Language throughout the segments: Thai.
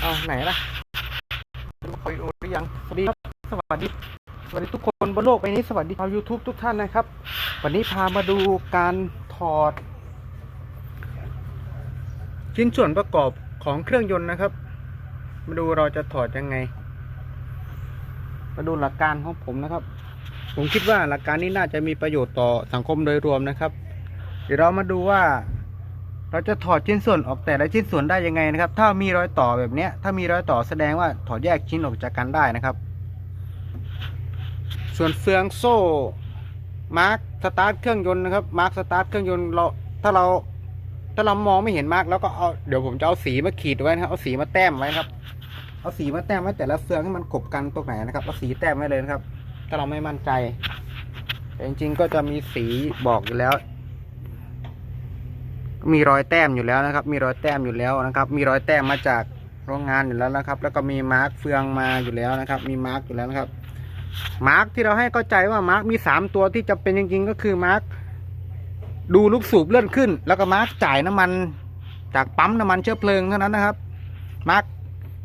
เอาไหนล่ะมาคุยโอหรือยังสวัสดีครับสวัสดีสวัสดีทุกคนบนโลกใบนี้สวัสดีชาว YouTube ทุกท่านนะครับ วันนี้พามาดูการถอด ชิ้นส่วนประกอบของเครื่องยนต์นะครับ มาดูเราจะถอดยังไง มาดูหลักการของผมนะครับ ผมคิดว่าหลักการนี้น่าจะมีประโยชน์ต่อสังคมโดยรวมนะครับ เดี๋ยวเรามาดูว่า เราจะถอดชิ้นส่วนออกแต่ละชิ้นส่วนได้ยังไงนะครับ ถ้ามีรอยต่อแบบนี้ถ้ามีรอยต่อแสดงว่าถอดแยกชิ้นออกจากกันได้นะครับ ส่วนเฟืองโซ่มาร์คสตาร์ทเครื่องยนต์นะครับมาร์คสตาร์ทเครื่องยนต์เราถ้าเราถ้าเรามองไม่เห็นมาร์คแล้วก็เอาเดี๋ยวผมจะเอาสีมาขีดไว้นะครับเอาสีมาแต้มไว้ครับเอาสีมาแต้มไว้แต่ละเฟืองให้มันกบกันตรงไหนนะครับเอาสีแต้มไว้เลยนะครับ ถ้าเราไม่มั่นใจแต่จริงๆก็จะมีสีบอกอยู่แล้ว มีรอยแต้มอยู่แล้วนะครับ มีรอยแต้มอยู่แล้วนะครับ มีรอยแต้มมาจากโรงงานอยู่แล้วนะครับ แล้วก็มีมาร์กเฟืองมาอยู่แล้วนะครับ มีมาร์กอยู่แล้วนะครับ มาร์กที่เราให้เข้าใจว่ามาร์กมีสามตัวที่จะเป็นจริงๆก็คือมาร์กดูลูกสูบเลื่อนขึ้น แล้วก็มาร์กจ่ายน้ำมันจากปั๊มน้ำมันเชื้อเพลิงเท่านั้นนะครับ มาร์ก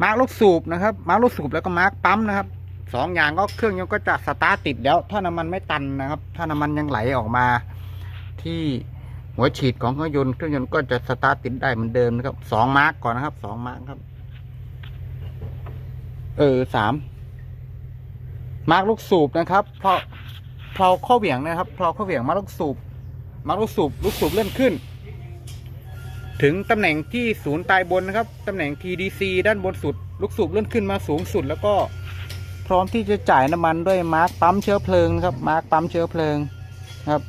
มาร์กลูกสูบนะครับ มาร์กลูกสูบแล้วก็มาร์กปั๊มนะครับสองอย่างก็เครื่องยนต์ก็จะสตาร์ทติดแล้ว ถ้าน้ำมันไม่ตันนะครับ ถ้าน้ำมันยังไหลออกมาที่ หัวฉีดของเครื่องยนต์เครื่องยนต์ก็จะสตาร์ทติดได้เหมือนเดิมนะครับสองมาร์กก่อนนะครับสองมาร์กครับ เออสามมาร์กลูกสูบนะครับเพราะเพลาข้อเหวี่ยงนะครับเพลาข้อเหวี่ยงมาร์กลูกสูบมาร์กลูกสูบลูกสูบเลื่อนขึ้น ถึงตำแหน่งที่ศูนย์ตายบนนะครับตำแหน่ง TDC ด้านบนสุด ลูกสูบเลื่อนขึ้นมาสูงสุด แล้วก็พร้อมที่จะจ่ายน้ำมันด้วยมาร์กปั๊มเชื้อเพลิงนะครับมาร์กปั๊มเชื้อเพลิงครับ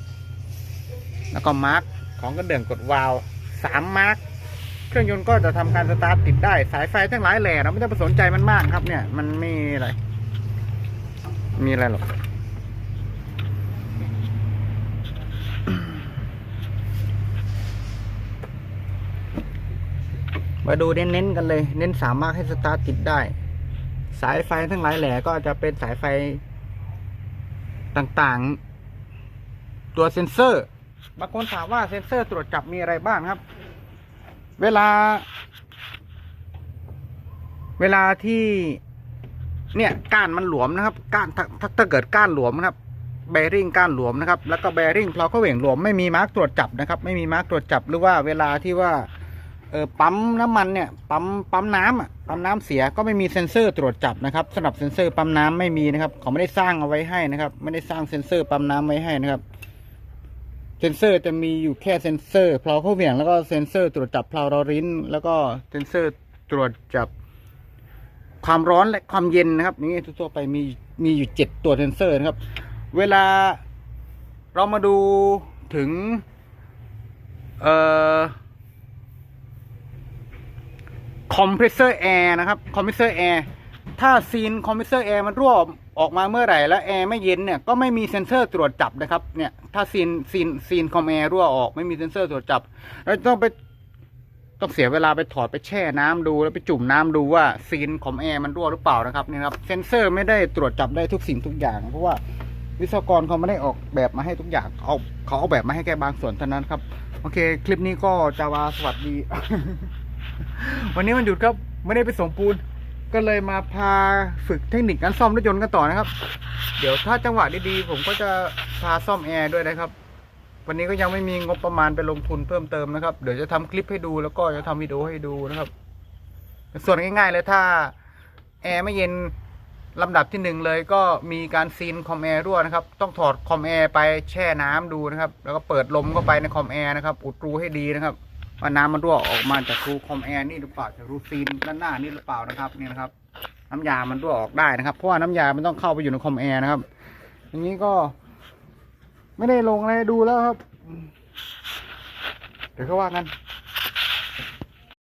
แล้วก็มาร์ก ของกระเดื่องกดวาล์วสามมาร์กเครื่องยนต์ก็จะทำการสตาร์ทติดได้ สายไฟทั้งหลายแหล่เราไม่ต้องไปสนใจมันมากครับ เนี่ย มันไม่อะไร มีอะไรหรอกมาดูเน้นๆกันเลย เน้นสามารถให้สตาร์ทติดได้ สายไฟทั้งหลายแหล่ก็จะเป็นสายไฟต่างๆ ตัวเซ็นเซอร์ บางคนถามว่าเซ็นเซอร์ตรวจจับมีอะไรบ้างครับ เวลา เวลาที่ เนี่ยก้านมันหลวมนะครับ ก้านถ้าถ้าถ้าเกิดก้านหลวมนะครับแบริ่งก้านหลวมนะครับ แล้วก็แบริ่งเพลาเข้าเหวี่ยงหลวมไม่มีมาร์กตรวจจับนะครับ ไม่มีมาร์กตรวจจับหรือว่าเวลาที่ว่าเออปั๊มน้ำมันเนี่ยปั๊มปั๊มน้ำอะปั๊มน้ำเสียก็ไม่มีเซ็นเซอร์ตรวจจับนะครับสำหรับเซ็นเซอร์ปั๊มน้ำไม่มีนะครับเขาไม่ได้สร้างเอาไว้ให้นะครับ ไม่ได้สร้างเซ็นเซอร์ปั๊มน้ำไว้ให้นะครับ เซนเซอร์จะมีอยู่แค่เซ็นเซอร์เพลาเข้าเหวี่ยงแล้วก็เซ็นเซอร์ตรวจจับเพลารอรินแล้วก็เซ็นเซอร์ตรวจจับความร้อนและความเย็นนะครับนี่ทั่วไปมีมีอยู่เจ็ดตัวเซนเซอร์นะครับ เวลาเรามาดูถึงเอ่อคอมเพรสเซอร์แอร์นะครับคอมเพรสเซอร์แอร์ ถ้าซีนคอมเพรสเซอร์แอร์มันรั่วออกมาเมื่อไหร่แล้วแอร์ไม่เย็นเนี่ยก็ไม่มีเซ็นเซอร์ตรวจจับนะครับเนี่ยถ้าซีนซีนซีนคอมแอร์รั่วออกไม่มีเซ็นเซอร์ตรวจจับเราต้องไปต้องเสียเวลาไปถอดไปแช่น้ำดูแล้วไปจุ่มน้ำดูว่าซีนคอมแอร์มันรั่วหรือเปล่านะครับนี่นะครับเซ็นเซอร์ไม่ได้ตรวจจับได้ทุกสิ่งทุกอย่าง เพราะว่าวิศวกรเขาไม่ได้ออกแบบมาให้ทุกอย่างเขาเขาเอาแบบมาให้แค่บางส่วนเท่านั้นครับ โอเค คลิปนี้ก็จะวาสวัสดี วันนี้มันหยุดครับไม่ได้ไปส่งปูน ก็เลยมาพาฝึกเทคนิคการซ่อมรถยนต์กันต่อนะครับ เดี๋ยวถ้าจังหวะดีๆผมก็จะพาซ่อมแอร์ด้วยนะครับ วันนี้ก็ยังไม่มีงบประมาณไปลงทุนเพิ่มเติมนะครับ เดี๋ยวจะทำคลิปให้ดูแล้วก็จะทำวิดีโอให้ดูนะครับ ส่วนง่ายๆเลยถ้าแอร์ไม่เย็นลำดับที่หนึ่งเลยก็มีการซีนคอมแอร์รั่วนะครับ ต้องถอดคอมแอร์ไปแช่น้ำดูนะครับ แล้วก็เปิดลมเข้าไปในคอมแอร์นะครับ อุดรูให้ดีนะครับ ว่าน้ำมันรั่วออกมาจากรูคอมแอร์นี่หรือเปล่าจากรูซีนด้านหน้านี่หรือเปล่านะครับนี่นะครับ น้ำยามันรั่วออกได้นะครับเพราะว่าน้ำยามันต้องเข้าไปอยู่ในคอมแอร์นะครับอย่างนี้ก็ ไม่ได้ลงอะไรดูแล้วครับเดี๋ยวก็ว่ากัน